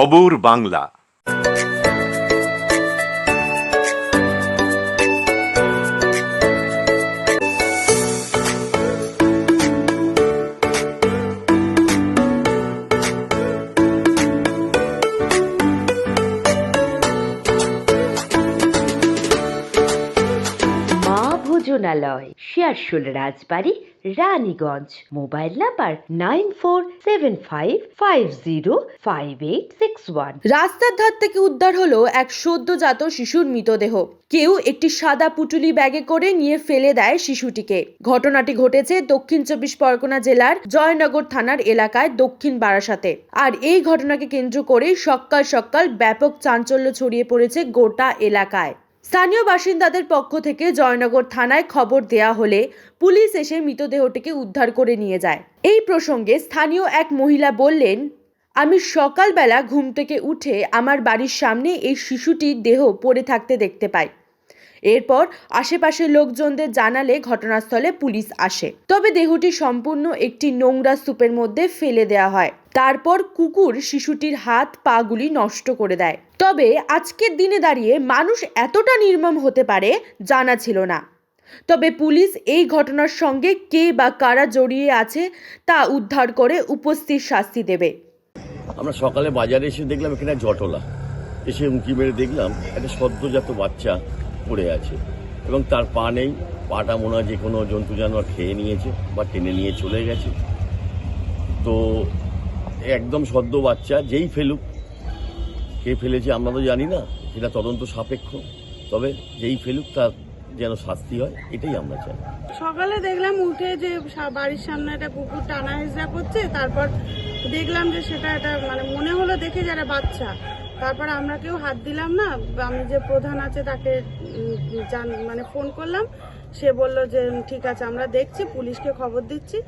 Khabar Bangla. Maa Bhojanalay Searsole Rajbari Raniganj. Mobile number nine four seven five five zero five eight six one. রাস্তার ধার থেকে উদ্ধার হলো এক সদ্যজাত শিশুর মৃতদেহ। কেউ একটি সাদা পুটুলি ব্যাগে করে নিয়ে ফেলে দেয় শিশুটিকে। ঘটনাটি ঘটেছে দক্ষিণ চব্বিশ পরগনা জেলার জয়নগর থানার এলাকায় দক্ষিণ বারাসাতে। আর এই ঘটনাকে কেন্দ্র করে সকাল সকাল ব্যাপক চাঞ্চল্য ছড়িয়ে পড়েছে গোটা এলাকায়। স্থানীয় বাসিন্দাদের পক্ষ থেকে জয়নগর থানায় খবর দেয়া হলে পুলিশ এসে মৃতদেহটিকে উদ্ধার করে নিয়ে যায়। এই প্রসঙ্গে স্থানীয় এক মহিলা বললেন, আমি সকালবেলা ঘুম থেকে উঠে আমার বাড়ির সামনে এই শিশুটির দেহ পড়ে থাকতে দেখতে পাই। এরপর আশেপাশের লোকজনদের জানালে ঘটনাস্থলে পুলিশ আসে। তবে দেহটি সম্পূর্ণ একটি নোংরা স্তূপের মধ্যে ফেলে দেওয়া হয়। তারপর কুকুর শিশুটির হাত, পাগুলি নষ্ট করে দেয়। তবে আজকের দিনে দাঁড়িয়ে মানুষ এতটা নির্মম হতে পারে জানা ছিল না। তবে পুলিশ এই ঘটনার সঙ্গে কে বা কারা জড়িয়ে আছে তা উদ্ধার করে উপস্থিত শাস্তি দেবে। আমরা সকালে বাজারে এসে দেখলাম এখানে জটলা। এসে উঁকি মেরে দেখলাম একটা সদ্যজাত বাচ্চা পড়ে আছে এবং তার পা নেই। পাটা মোনা যে কোনো জন্তু জানোয়ার খেয়ে নিয়েছে বা টেনে নিয়ে চলে গেছে। তো একদম সদ্য বাচ্চা, যেই ফেলুক, কে ফেলেছে আমরা তো জানি না, সেটা তদন্ত সাপেক্ষ, তবে যেই ফেলুক তার যেন শাস্তি হয়, এটাই আমরা চাই। সকালে দেখলাম উঠে যে বাড়ির সামনে একটা কুকুর টানা হেজরা করছে, তারপর দেখলাম যে সেটা একটা মানে মনে হলো দেখে যারা বাচ্চা, তারপর আমরা কেউ হাত দিলাম না, আমি যে প্রধান আছে তাকে মানে ফোন করলাম, সে বলল যে ঠিক আছে, আমরা দেখছি, পুলিশকে খবর দিচ্ছি,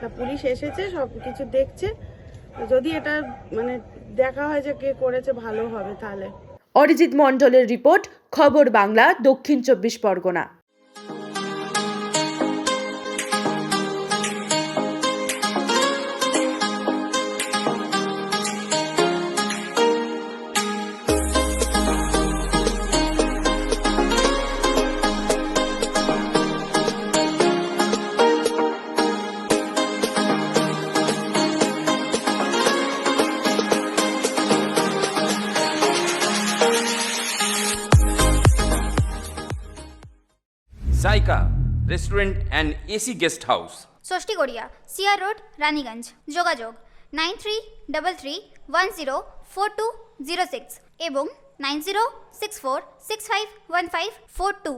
তা পুলিশ এসেছে সব কিছু দেখছে যদি এটা মানে দেখা হয় যে কে করেছে, ভালো হবে তাহলে। অরিজিৎ মণ্ডলের report, Khabar Bangla, Dakshin Chabbish Pargana. Zaika restaurant and AC guest house Shashthigaria CR road Raniganj যোগাযোগ nine three double three one zero four two zero six এবং nine zero six four six five one five four two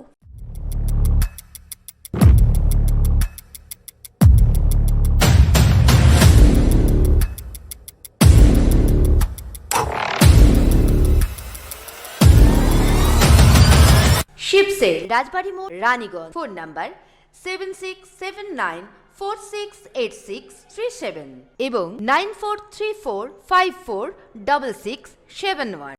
শিবসে Rajbari মোড় Raniganj phone number seven six seven nine four six eight six three seven এবং nine four three four five four double six seven one